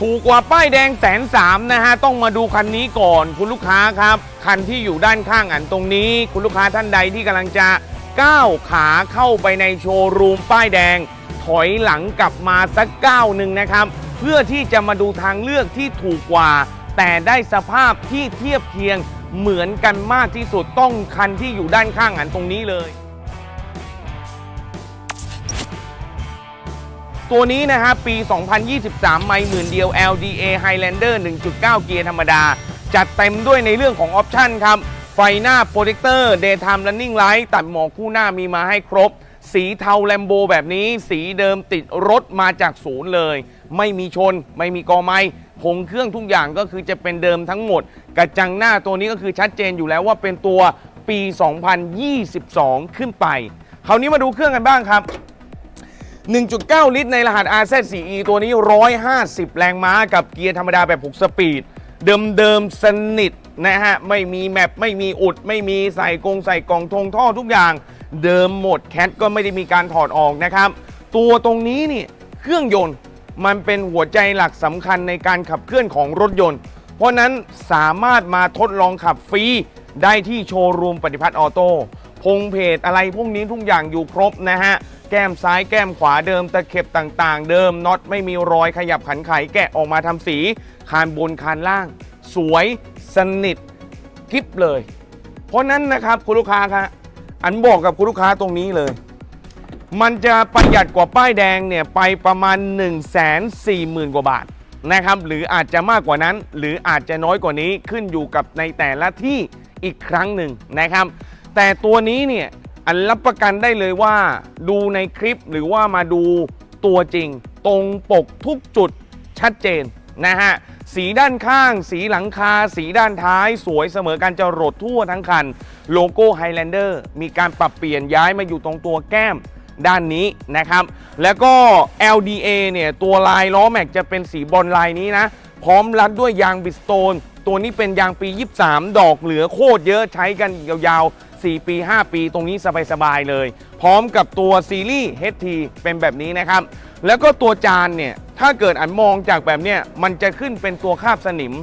ถูกกว่าป้ายแดงแสนสามนะฮะ ต้องมาดูคันนี้ก่อน คุณลูกค้าครับ คันที่อยู่ด้านข้างอันตรงนี้ คุณลูกค้าท่านใดที่กำลังจะก้าวขาเข้าไปในโชว์รูมป้ายแดง ถอยหลังกลับมาสักก้าวหนึ่งนะครับ เพื่อที่จะมาดูทางเลือกที่ถูกกว่า แต่ได้สภาพที่เทียบเคียงเหมือนกันมากที่สุดต้องคันที่อยู่ด้านข้างอันตรงนี้เลย ตัวนี้นะฮะปี 2023 ไม่หมื่นเดียว LDA Highlander 1.9 เกียร์ธรรมดา จัดเต็มด้วยในเรื่องของออปชันครับ ไฟหน้าโปรเจคเตอร์ Daytime Running Light ตัดหมอกคู่หน้ามีมาให้ครบ สีเทาแลมโบแบบนี้ สีเดิมติดรถมาจากศูนย์เลย ไม่มีชน ไม่มีกอไม้ผงเครื่องทุกอย่างก็คือจะเป็นเดิมทั้งหมด กระจังหน้าตัวนี้ก็คือชัดเจนอยู่แล้วว่าเป็นตัวปี 2022 ขึ้นไป คราวนี้มาดูเครื่องกันบ้างครับ 1.9 ลิตรในรหัส RZ4E ตัวนี้ 150 แรงม้ากับเกียร์ธรรมดาแบบ 6 สปีด เดิมๆ สนิทนะฮะ ไม่มีแมปไม่มีอุด ไม่มีใส่กงใส่กล่องทงท่อทุกอย่าง เดิมหมดแคทก็ไม่ได้มีการถอดออกนะครับ ตัวตรงนี้นี่เครื่องยนต์มันเป็นหัวใจหลักสำคัญในการขับเคลื่อนของรถยนต์ เพราะนั้นสามารถมาทดลองขับฟรีได้ที่โชว์รูมปฏิพัฒน์ออโต้ พงเพจอะไรพวกนี้ทุกอย่างอยู่ครบนะฮะ แก้มซ้ายแก้มขวาเดิมตะเข็บต่างๆ เดิมน็อตไม่มีรอยขยับขันไขแกะออกมาทำสี คานบนคานล่าง สวยสนิทกริบเลย เพราะนั้นนะครับคุณลูกค้าครับอันบอกกับคุณลูกค้าตรงนี้เลย มันจะประหยัดกว่าป้ายแดงเนี่ยไปประมาณ 1 4 0 0 0 0 กว่าบาทนะครับหรืออาจจะมากกว่านั้น หรืออาจจะน้อยกว่านี้ขึ้นอยู่กับในแต่ละที่อีกครั้งหนึ่งนะครับ แต่ตัวนี้เนี่ยอันรับประกันได้เลยว่า ดูในคลิปหรือว่ามาดูตัวจริง ตรงปกทุกจุดชัดเจนนะฮะสีด้านข้าง สีหลังคา สีด้านท้าย สวยเสมอกันจะรดทั่วทั้งคัน โลโก้ Highlander มีการปรับเปลี่ยนย้ายมาอยู่ตรงตัวแก้มด้านนี้นะครับ แล้วก็ LDA เนี่ยตัวลายล้อแม็กจะเป็นสีบอลลายนี้นะ พร้อมรัดด้วยยางบิสโตน ตัวนี้เป็นยางปี 23 ดอกเหลือโคตรเยอะใช้กันยาว 4 ปี 5 ปีตรงนี้สบายๆเลย พร้อมกับตัวซีรีส์ HT เป็นแบบนี้นะครับ แล้วก็ตัวจานเนี่ย ถ้าเกิดอันมองจากแบบเนี้ยมันจะขึ้นเป็นตัวคาบสนิม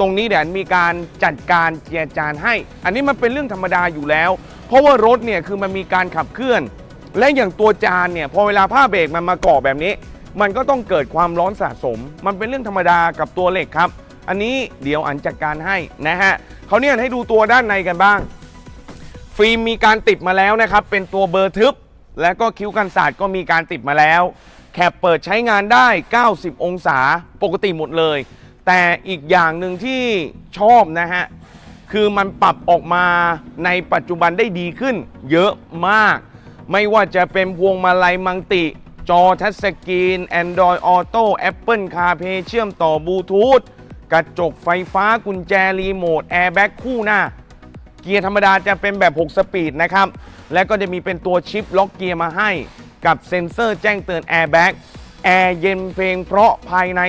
ตรงนี้เดี๋ยวอันมีการจัดการเจียจานให้ อันนี้มันเป็นเรื่องธรรมดาอยู่แล้ว เพราะว่ารถเนี่ยคือมันมีการขับเคลื่อน และอย่างตัวจานเนี่ยพอเวลาผ้าเบรกมันมาเกาะแบบนี้ มันก็ต้องเกิดความร้อนสะสม มันเป็นเรื่องธรรมดากับตัวเหล็กครับอันนี้เดี๋ยวอันจัดการให้นะฮะเขาเนี่ยให้ดูตัวด้านในกันบ้าง ฟิล์มมีการติดมาแล้วนะครับ เป็นตัวเบอร์ทึบ และก็คิ้วกันศาสตร์ก็มีการติดมาแล้ว แคปเปิดใช้งานได้ 90 องศาปกติหมดเลย แต่อีกอย่างหนึ่งที่ชอบนะฮะ คือมันปรับออกมาในปัจจุบันได้ดีขึ้น เยอะมาก ไม่ว่าจะเป็นพวงมาลัยมังติ จอทัชสกรีน Android Auto Apple CarPlay เชื่อมต่อบลูทูธกระจกไฟฟ้ากุญแจรีโมทแอร์แบ็กคู่หน้า เกียร์ธรรมดาจะเป็นแบบ 6 สปีดนะครับ และก็จะมีเป็นตัวชิปล็อกเกียร์มาให้กับเซ็นเซอร์แจ้งเตือนแอร์แบ็กแอร์เย็นเพลงเพราะภายใน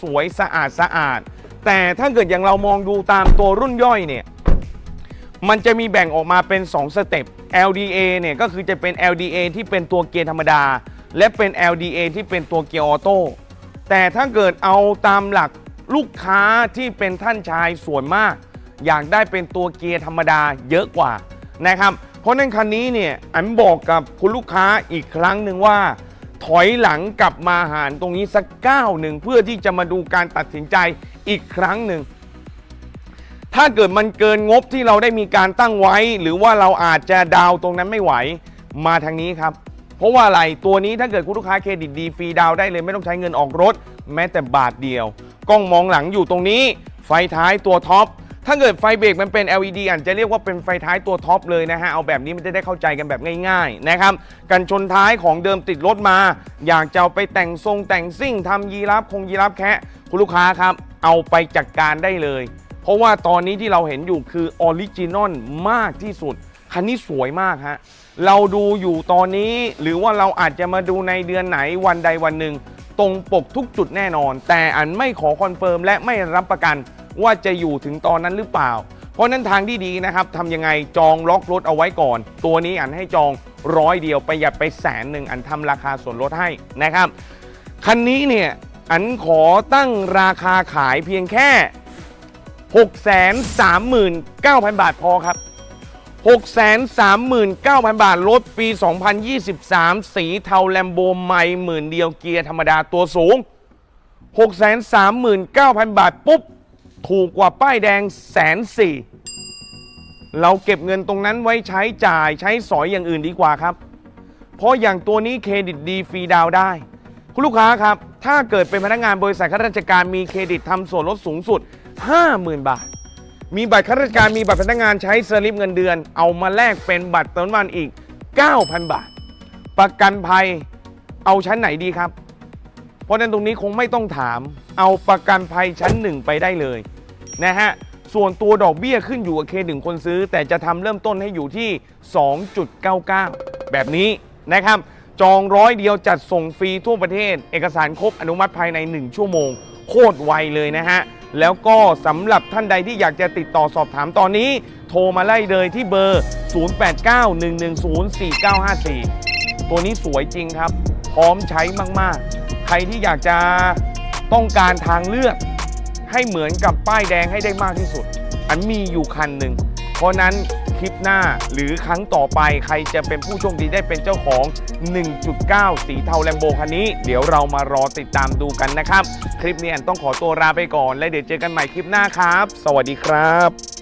สวยๆ สะอาดสะอาด แต่ถ้าเกิดอย่างเรามองดูตามตัวรุ่นย่อยเนี่ย มันจะมีแบ่งออกมาเป็น 2 สเต็ป LDA เนี่ยก็คือจะเป็น LDA ที่เป็นตัวเกียร์ธรรมดา และเป็น LDA ที่เป็นตัวเกียร์ออโต้แต่ถ้าเกิดเอาตามหลักลูกค้าที่เป็นท่านชายส่วนมาก อยากได้เป็นตัวเกียร์ธรรมดาเยอะกว่านะครับ เพราะนั้นคันนี้เนี่ยอันบอกกับคุณลูกค้าอีกครั้งหนึ่งว่า ถอยหลังกลับมาหารตรงนี้สักก้าวหนึ่งเพื่อที่จะมาดูการตัดสินใจอีกครั้งหนึ่งถ้าเกิดมันเกินงบที่เราได้มีการตั้งไว้ หรือว่าเราอาจจะดาวตรงนั้นไม่ไหวมาทางนี้ครับ เพราะว่าอะไรตัวนี้ถ้าเกิดคุณลูกค้าเครดิตดีฟรีดาวได้เลยไม่ต้องใช้เงินออกรถ แม้แต่บาทเดียว กล้องมองหลังอยู่ตรงนี้ ไฟท้ายตัวท็อป ถ้าเกิดไฟเบรกมันเป็น LED อาจจะเรียกว่าเป็นไฟท้ายตัวท็อปเลยนะฮะ เอาแบบนี้มันจะได้เข้าใจกันแบบง่ายๆนะครับ กันชนท้ายของเดิมติดรถมา อยากจะเอาไปแต่งทรงแต่งซิ่งทำยีราฟคงยีราฟแคะคุณลูกค้าครับ เอาไปจัดการได้เลย เพราะว่าตอนนี้ที่เราเห็นอยู่คือออริจินอลมากที่สุด คันนี้สวยมากฮะ เราดูอยู่ตอนนี้หรือว่าเราอาจจะมาดูในเดือนไหนวันใดวันหนึ่งตรงปกทุกจุดแน่นอน แต่อันไม่ขอคอนเฟิร์มและไม่รับประกัน ว่าจะอยู่ถึงตอนนั้นหรือเปล่า เพราะนั้นทางที่ดีนะครับทำยังไงจองล็อกรถเอาไว้ก่อน ตัวนี้อันให้จองร้อยเดียวประหยัดไปแสนหนึ่งอันทำราคาส่วนลดให้นะครับคันนี้เนี่ยอันขอตั้งราคาขายเพียงแค่ 639,000 บาทพอครับ 639,000 บาทรถปี 2023 สีเทาแลมโบใหม่หมื่นเดียวเกียร์ธรรมดาตัวสูง 639,000 บาทปุ๊บ ถูกกว่าป้ายแดงแสนสี่เราเก็บเงินตรงนั้นไว้ใช้จ่ายใช้สอยอย่างอื่นดีกว่าครับ เพราะอย่างตัวนี้เครดิตดีฟรีดาวได้ คุณลูกค้าครับ ถ้าเกิดเป็นพนักงานบริษัทข้าราชการมีเครดิตทำส่วนลดสูงสุด 50,000 บาท มีบัตรข้าราชการมีบัตรพนักงานใช้สลิปเงินเดือน เอามาแลกเป็นบัตรเติมน้ำมันอีก 9,000 บาท ประกันภัยเอาชั้นไหนดีครับ เพราะฉะนั้นตรงนี้คงไม่ต้องถาม เอาประกันภัยชั้นหนึ่งไปได้เลยนะฮะส่วนตัวดอกเบี้ยขึ้นอยู่กับเครดิตคนซื้อ แต่จะทำเริ่มต้นให้อยู่ที่ 2.99 แบบนี้นะครับจองร้อยเดียวจัดส่งฟรีทั่วประเทศ เอกสารครบอนุมัติภายใน 1 ชั่วโมง โคตรไวเลยนะฮะ แล้วก็สำหรับท่านใดที่อยากจะติดต่อสอบถามตอนนี้ โทรมาไล่เลยที่เบอร์ 0891104954 ตัวนี้สวยจริงครับ พร้อมใช้มาก ๆ ใครที่อยากจะต้องการทางเลือก ให้เหมือนกับป้ายแดงให้ได้มากที่สุด อันมีอยู่คันหนึ่ง เพราะนั้นคลิปหน้าหรือครั้งต่อไปใครจะเป็นผู้โชคดีได้เป็นเจ้าของ 1.9 สีเทาแลมโบคันนี้ เดี๋ยวเรามารอติดตามดูกันนะครับ คลิปนี้อันต้องขอตัวลาไปก่อน และเดี๋ยวเจอกันใหม่คลิปหน้าครับ สวัสดีครับ